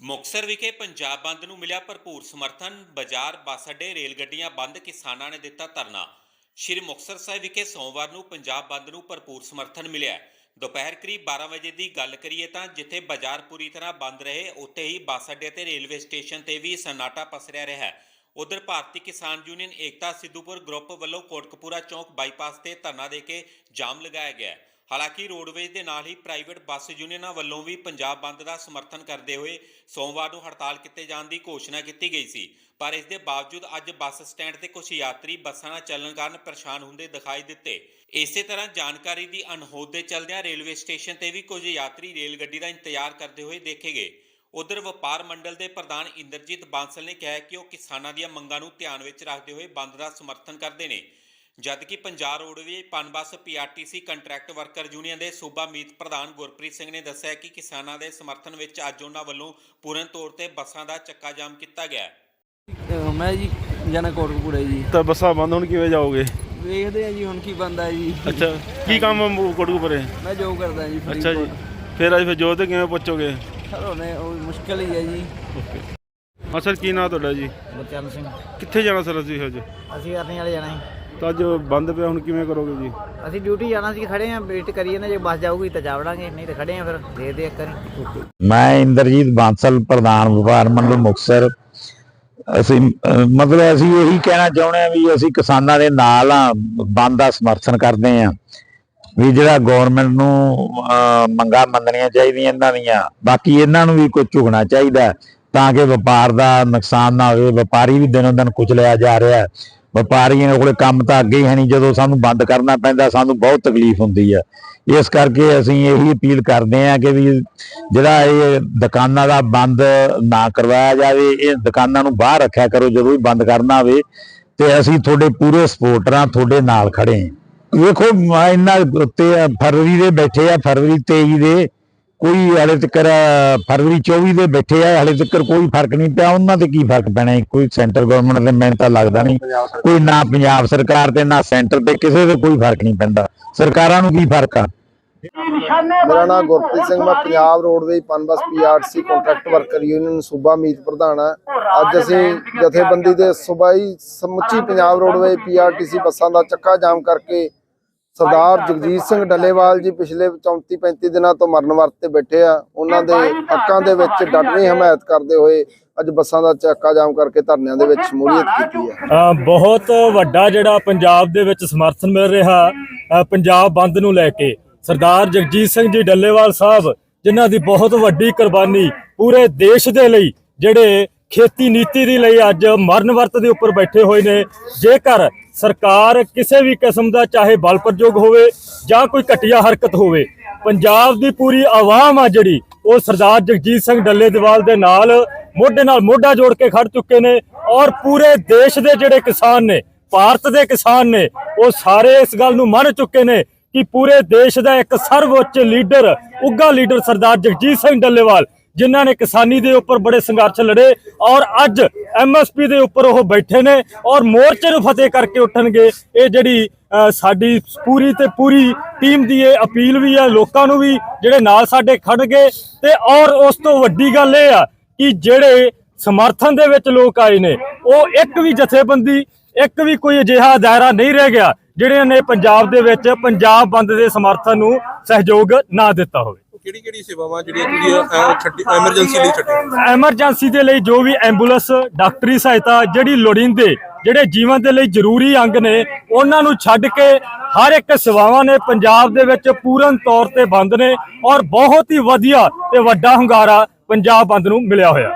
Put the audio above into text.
ਮੁਕਤਸਰ ਵਿਖੇ ਪੰਜਾਬ ਬੰਦ ਨੂੰ ਮਿਲਿਆ ਭਰਪੂਰ ਸਮਰਥਨ। ਬਾਜ਼ਾਰ, ਬੱਸ ਅੱਡੇ, ਰੇਲ ਗੱਡੀਆਂ ਬੰਦ, ਕਿਸਾਨਾਂ ਨੇ ਦਿੱਤਾ ਧਰਨਾ। ਸ਼੍ਰੀ ਮੁਕਤਸਰ ਸਾਹਿਬ ਵਿਖੇ ਸੋਮਵਾਰ ਨੂੰ ਪੰਜਾਬ ਬੰਦ ਨੂੰ ਭਰਪੂਰ ਸਮਰਥਨ ਮਿਲਿਆ। ਦੁਪਹਿਰ ਕਰੀਬ 12 ਵਜੇ ਦੀ ਗੱਲ ਕਰੀਏ ਤਾਂ ਜਿੱਥੇ ਬਾਜ਼ਾਰ ਪੂਰੀ ਤਰ੍ਹਾਂ ਬੰਦ ਰਹੇ, ਉੱਥੇ ਹੀ ਬੱਸ ਅੱਡੇ ਤੇ ਰੇਲਵੇ ਸਟੇਸ਼ਨ ਤੇ ਵੀ ਸਨਾਟਾ ਪਸਰਿਆ ਰਿਹਾ ਹੈ ਉਧਰ ਭਾਰਤੀ ਕਿਸਾਨ ਯੂਨੀਅਨ ਏਕਤਾ ਸਿੱਧੂਪੁਰ ਗਰੁੱਪ ਵੱਲੋਂ ਕੋਟਕਪੂਰਾ ਚੌਕ ਬਾਈਪਾਸ ਤੇ ਧਰਨਾ ਦੇ ਕੇ ਜਾਮ ਲਗਾਇਆ ਗਿਆ। ਹਾਲਾਂਕਿ ਰੋਡਵੇਜ਼ ਦੇ ਨਾਲ ਹੀ ਪ੍ਰਾਈਵੇਟ ਬੱਸ ਯੂਨੀਅਨਾਂ ਵੱਲੋਂ ਵੀ ਪੰਜਾਬ ਬੰਦ ਦਾ ਸਮਰਥਨ ਕਰਦੇ ਹੋਏ ਸੋਮਵਾਰ ਨੂੰ ਹੜਤਾਲ ਕੀਤੇ ਜਾਣ ਦੀ ਘੋਸ਼ਣਾ ਕੀਤੀ ਗਈ ਸੀ। ਪਰ ਇਸ ਦੇ ਬਾਵਜੂਦ ਅੱਜ ਬੱਸ ਸਟੈਂਡ ਤੇ ਕੁਝ ਯਾਤਰੀ ਬੱਸਾਂ ਨਾਲ ਚੱਲਣ ਕਾਰਨ ਪਰੇਸ਼ਾਨ ਹੁੰਦੇ ਦਿਖਾਈ ਦਿੱਤੇ। ਇਸੇ ਤਰ੍ਹਾਂ ਜਾਣਕਾਰੀ ਦੀ ਅਣਹੋਂਦ ਦੇ ਚਲਦਿਆਂ ਰੇਲਵੇ ਸਟੇਸ਼ਨ ਤੇ ਵੀ ਕੁਝ ਯਾਤਰੀ ਰੇਲ ਗੱਡੀ ਦਾ ਇੰਤਜ਼ਾਰ ਕਰਦੇ ਹੋਏ ਦੇਖੇ ਗਏ। ਉਧਰ ਵਪਾਰ ਮੰਡਲ ਦੇ ਪ੍ਰਧਾਨ ਇੰਦਰਜੀਤ ਬਾਂਸਲ ਨੇ ਕਿਹਾ ਕਿ ਉਹ ਕਿਸਾਨਾਂ ਦੀਆਂ ਮੰਗਾਂ ਨੂੰ ਧਿਆਨ ਵਿੱਚ ਰੱਖਦੇ ਹੋਏ ਬੰਦ ਦਾ ਸਮਰਥਨ ਕਰਦੇ ਨੇ। ਜਦਕਿ Punjab roadways Punbus PRTC contract worker union ਦੇ ਸੂਬਾ ਮੀਤ ਪ੍ਰਧਾਨ ਗੁਰਪ੍ਰੀਤ ਸਿੰਘ ਨੇ ਦੱਸਿਆ ਕਿ ਕਿਸਾਨਾਂ ਦੇ ਸਮਰਥਨ ਵਿੱਚ ਅੱਜ ਉਹਨਾਂ ਵੱਲੋਂ ਪੂਰਨ ਤੌਰ ਤੇ ਬੱਸਾਂ ਦਾ ਚੱਕਾ ਜਾਮ ਕੀਤਾ ਗਿਆ ਹੈ। ਅਹ ਮੈਂ ਜੀ ਜਾਣਾ ਕੋਟਕਪੂਰੇ ਜੀ। ਤਾਂ ਬੱਸਾਂ ਬੰਦ ਹੁਣ ਕਿਵੇਂ ਜਾਓਗੇ? ਵੇਖਦੇ ਆ ਜੀ ਹੁਣ ਕੀ ਬੰਦਾ ਜੀ। ਅੱਛਾ ਕੀ ਕੰਮ ਕੋਟਕਪੁਰੇ? ਮੈਂ ਜੋ ਕਰਦਾ ਜੀ ਅੱਛਾ ਜੀ ਫਿਰ ਅੱਜ ਫਿਰ ਜੋਤ ਤੇ ਕਿਵੇਂ ਪੁੱਛੋਗੇ? ਸਰ ਉਹਨੇ ਉਹ ਮੁਸ਼ਕਲ ਹੀ ਹੈ ਜੀ। ਓਕੇ। ਹਾਂ ਸਰ ਕੀ ਨਾਮ ਤੁਹਾਡਾ ਜੀ? ਗੁਰਚਰਨ ਸਿੰਘ। ਕਿੱਥੇ ਜਾਣਾ ਸਰ ਅਸੀਂ ਅੱਜ? ਅਸੀਂ ਅਰਨੀ ਵਾਲੇ ਜਾਣਾ ਸੀ ਤਾਂ ਅੱਜ ਬੰਦ ਪਿਆ ਹੁਣ ਕਿਵੇਂ ਕਰੋਗੇ ਜੀ? ਅਸੀਂ ਡਿਊਟੀ ਜਾਣਾ ਸੀ ਖੜੇ ਆਂ ਵੇਟ ਕਰੀਏ ਨਾ ਜੇ ਬੱਸ ਜਾਊਗੀ ਤਾਂ ਜਾ ਵੜਾਂਗੇ ਨਹੀਂ ਤਾਂ ਖੜੇ ਆਂ ਫਿਰ ਦੇ ਦੇ ਇੱਕ ਵਾਰੀ। ਮੈਂ ਇੰਦਰਜੀਤ ਬਾਂਸਲ ਪ੍ਰਧਾਨ ਵਪਾਰ ਮੰਡਲ ਮੁਕਤਸਰ। ਅਸੀਂ ਮਤਲਬ ਅਸੀਂ ਇਹੀ ਕਹਿਣਾ ਚਾਹੁੰਦੇ ਆ ਵੀ ਅਸੀਂ ਕਿਸਾਨਾਂ ਦੇ ਨਾਲ ਆ ਬੰਦ ਦਾ ਸਮਰਥਨ ਕਰਦੇ ਆ ਵੀ ਜਿਹੜਾ ਗਵਰਨਮੈਂਟ ਨੂੰ ਮੰਗਾਂ ਮੰਨਣੀਆਂ ਚਾਹੀਦੀਆਂ ਇਹਨਾਂ ਦੀਆਂ ਬਾਕੀ ਇਹਨਾਂ ਨੂੰ ਵੀ ਕੁਝ ਝੁਕਣਾ ਚਾਹੀਦਾ ਤਾਂ ਕਿ ਵਪਾਰ ਦਾ ਨੁਕਸਾਨ ਨਾ ਹੋਵੇ ਵਪਾਰੀ ਵੀ ਦਿਨੋਂ ਦਿਨ ਕੁਚਲਿਆ ਜਾ ਰਿਹਾ ਹੈ। ਵਪਾਰੀਆਂ ਕੋਲੇ ਕੰਮ ਤਾਂ ਅੱਗੇ ਹੀ ਹੈ ਨਹੀਂ, ਜਦੋਂ ਸਾਨੂੰ ਬੰਦ ਕਰਨਾ ਪੈਂਦਾ, ਸਾਨੂੰ ਬਹੁਤ ਤਕਲੀਫ ਹੁੰਦੀ ਹੈ ਇਸ ਕਰਕੇ ਅਸੀਂ ਇਹੀ ਅਪੀਲ ਕਰਦੇ ਹਾਂ ਕਿ ਵੀ ਜਿਹੜਾ ਇਹ ਦੁਕਾਨਾਂ ਦਾ ਬੰਦ ਨਾ ਕਰਵਾਇਆ ਜਾਵੇ, ਇਹ ਦੁਕਾਨਾਂ ਨੂੰ ਬਾਹਰ ਰੱਖਿਆ ਕਰੋ, ਜਦੋਂ ਵੀ ਬੰਦ ਕਰਨਾ ਹੋਵੇ, ਤੇ ਅਸੀਂ ਤੁਹਾਡੇ ਪੂਰੇ ਸਪੋਰਟਰਾਂ ਤੁਹਾਡੇ ਨਾਲ ਖੜੇ ਹਾਂ। ਵੇਖੋ, ਮ- ਇਹਨਾਂ ਉੱਤੇ ਫਰਵਰੀ ਦੇ ਬੈਠੇ ਆ, ਫਰਵਰੀ 23 ਦੇ ਕੋਈ ਹਲੇ ਤੱਕ ਫਰਵਰੀ 24 ਦੇ ਬੈਠੇ ਆ, ਹਲੇ ਤੱਕ ਕੋਈ ਫ਼ਰਕ ਨਹੀਂ ਪਿਆ। ਉਹਨਾਂ ਤੇ ਕੀ ਫ਼ਰਕ ਪੈਣਾ ਕੋਈ ਸੈਂਟਰ ਗਵਰਨਮੈਂਟ ਦੇ, ਮੈਨੂੰ ਤਾਂ ਲੱਗਦਾ ਨਹੀਂ। ਕੋਈ ਨਾ ਪੰਜਾਬ ਸਰਕਾਰ ਤੇ, ਨਾ ਸੈਂਟਰ ਤੇ, ਕਿਸੇ ਦੇ ਕੋਈ ਫ਼ਰਕ ਨਹੀਂ ਪੈਂਦਾ। ਸਰਕਾਰਾਂ ਨੂੰ ਕੀ ਫ਼ਰਕ ਆ? ਮੇਰਾ ਨਾਮ ਗੁਰਪ੍ਰੀਤ ਸਿੰਘ, ਮੈਂ Punjab roadways Punbus PRTC contract worker union ਸੂਬਾ ਮੀਤ ਪ੍ਰਧਾਨ ਹਾਂ ਅੱਜ ਅਸੀਂ ਜਥੇਬੰਦੀ ਦੇ ਸੂਬਾਈ ਸਮੁੱਚੀ ਪੰਜਾਬ ਰੋਡਵੇਜ਼ ਪੀਆਰਟੀਸੀ ਬੱਸਾਂ ਦਾ ਚੱਕਾ ਜਾਮ ਕਰਕੇ ਸਰਦਾਰ ਜਗਜੀਤ ਸਿੰਘ ਡੱਲੇਵਾਲ ਜੀ ਪਿਛਲੇ 34 35 ਦਿਨਾਂ ਤੋਂ ਮਰਨ ਵਰਤ ਤੇ ਬੈਠੇ ਆ। ਉਹਨਾਂ ਦੇ ਹੱਕਾਂ ਦੇ ਵਿੱਚ ਡਟਵੀਂ ਹਮਾਇਤ ਕਰਦੇ ਹੋਏ ਅੱਜ ਬੱਸਾਂ ਦਾ ਚੱਕਾ ਜਾਮ ਕਰਕੇ ਧਰਨਿਆਂ ਦੇ ਵਿੱਚ ਸ਼ਮੂਲੀਅਤ ਕੀਤੀ ਹੈ ਬਹੁਤ ਵੱਡਾ ਜਿਹੜਾ ਪੰਜਾਬ ਦੇ ਵਿੱਚ ਸਮਰਥਨ ਮਿਲ ਰਿਹਾ ਪੰਜਾਬ ਬੰਦ ਨੂੰ ਲੈ ਕੇ। ਸਰਦਾਰ ਜਗਜੀਤ ਸਿੰਘ ਜੀ ਡੱਲੇਵਾਲ ਸਾਹਿਬ ਜਿਨ੍ਹਾਂ ਦੀ ਬਹੁਤ ਵੱਡੀ ਕੁਰਬਾਨੀ ਪੂਰੇ ਦੇਸ਼ ਦੇ ਲਈ ਜਿਹੜੇ ਖੇਤੀ ਨੀਤੀ ਦੇ ਲਈ ਅੱਜ ਮਰਨ ਵਰਤ ਦੇ ਉੱਪਰ ਬੈਠੇ ਹੋਏ ਨੇ। ਜੇਕਰ ਸਰਕਾਰ ਕਿਸੇ ਵੀ ਕਿਸਮ ਦਾ ਚਾਹੇ ਬਲ ਪ੍ਰਯੋਗ ਹੋਵੇ ਜਾਂ ਕੋਈ ਘਟੀਆ ਹਰਕਤ ਹੋਵੇ, ਪੰਜਾਬ ਦੀ ਪੂਰੀ ਆਵਾਮ ਆ ਜਿਹੜੀ, ਉਹ ਸਰਦਾਰ ਜਗਜੀਤ ਸਿੰਘ ਡੱਲੇਵਾਲ ਦੇ ਨਾਲ ਮੋਢੇ ਨਾਲ ਮੋਢਾ ਜੋੜ ਕੇ ਖੜ ਚੁੱਕੇ ਨੇ ਔਰ ਪੂਰੇ ਦੇਸ਼ ਦੇ ਜਿਹੜੇ ਕਿਸਾਨ ਨੇ, ਭਾਰਤ ਦੇ ਕਿਸਾਨ ਨੇ, ਉਹ ਸਾਰੇ ਇਸ ਗੱਲ ਨੂੰ ਮੰਨ ਚੁੱਕੇ ਨੇ ਕਿ ਪੂਰੇ ਦੇਸ਼ ਦਾ ਇੱਕ ਸਰਵਉੱਚ ਲੀਡਰ ਉੱਗਾ ਲੀਡਰ ਸਰਦਾਰ ਜਗਜੀਤ ਸਿੰਘ ਡੱਲੇਵਾਲ ਜਿਨ੍ਹਾਂ ਨੇ ਕਿਸਾਨੀ ਦੇ ਉੱਪਰ ਬੜੇ ਸੰਘਰਸ਼ ਲੜੇ ਔਰ ਅੱਜ ਐਮਐਸਪੀ ਦੇ ਉੱਪਰ ਉਹ ਬੈਠੇ ਨੇ ਔਰ ਮੋਰਚੇ ਨੂੰ ਫਤਿਹ ਕਰਕੇ ਉੱਠਣਗੇ। ਇਹ ਜਿਹੜੀ ਸਾਡੀ ਪੂਰੀ ਤੇ ਪੂਰੀ ਟੀਮ ਦੀ ਇਹ ਅਪੀਲ ਵੀ ਹੈ, ਲੋਕਾਂ ਨੂੰ ਵੀ ਜਿਹੜੇ ਨਾਲ ਸਾਡੇ ਖੜਨਗੇ ਤੇ ਔਰ ਉਸ ਤੋਂ ਵੱਡੀ ਗੱਲ ਇਹ ਆ ਕਿ ਜਿਹੜੇ ਸਮਰਥਨ ਦੇ ਵਿੱਚ ਲੋਕ ਆਏ ਨੇ, ਉਹ ਇੱਕ ਵੀ ਜਥੇਬੰਦੀ, ਇੱਕ ਵੀ ਕੋਈ ਅਜਿਹਾ ਦਾਇਰਾ ਨਹੀਂ ਰਹਿ ਗਿਆ ਜਿਹੜੇ ਨੇ ਪੰਜਾਬ ਦੇ ਵਿੱਚ ਪੰਜਾਬ ਬੰਦ ਦੇ ਸਮਰਥਨ ਨੂੰ ਸਹਿਯੋਗ ਨਾ ਦਿੱਤਾ ਹੋਵੇ। ਕਿਹੜੀ ਕਿਹੜੀ ਸੇਵਾਵਾਂ ਜਿਹੜੀਆਂ ਤੁਸੀਂ ਛੱਡੀ ਐਮਰਜੈਂਸੀ ਲਈ ਛੱਡੀਆਂ? ਐਮਰਜੈਂਸੀ ਦੇ ਲਈ ਜੋ ਵੀ ਐਂਬੂਲੈਂਸ ਡਾਕਟਰੀ ਸਹਾਇਤਾ ਜਿਹੜੀ ਲੋੜੀਂਦੇ ਜਿਹੜੇ ਜੀਵਨ ਦੇ ਲਈ ਜ਼ਰੂਰੀ ਅੰਗ ਨੇ ਉਹਨਾਂ ਨੂੰ ਛੱਡ ਕੇ ਹਰ ਇੱਕ ਸੇਵਾਵਾਂ ਨੇ ਪੰਜਾਬ ਦੇ ਵਿੱਚ ਪੂਰਨ ਤੌਰ ਤੇ ਬੰਦ ਨੇ ਔਰ ਬਹੁਤ ਹੀ ਵਧੀਆ ਤੇ ਵੱਡਾ ਹੁੰਗਾਰਾ ਪੰਜਾਬ ਬੰਦ ਨੂੰ ਮਿਲਿਆ ਹੋਇਆ।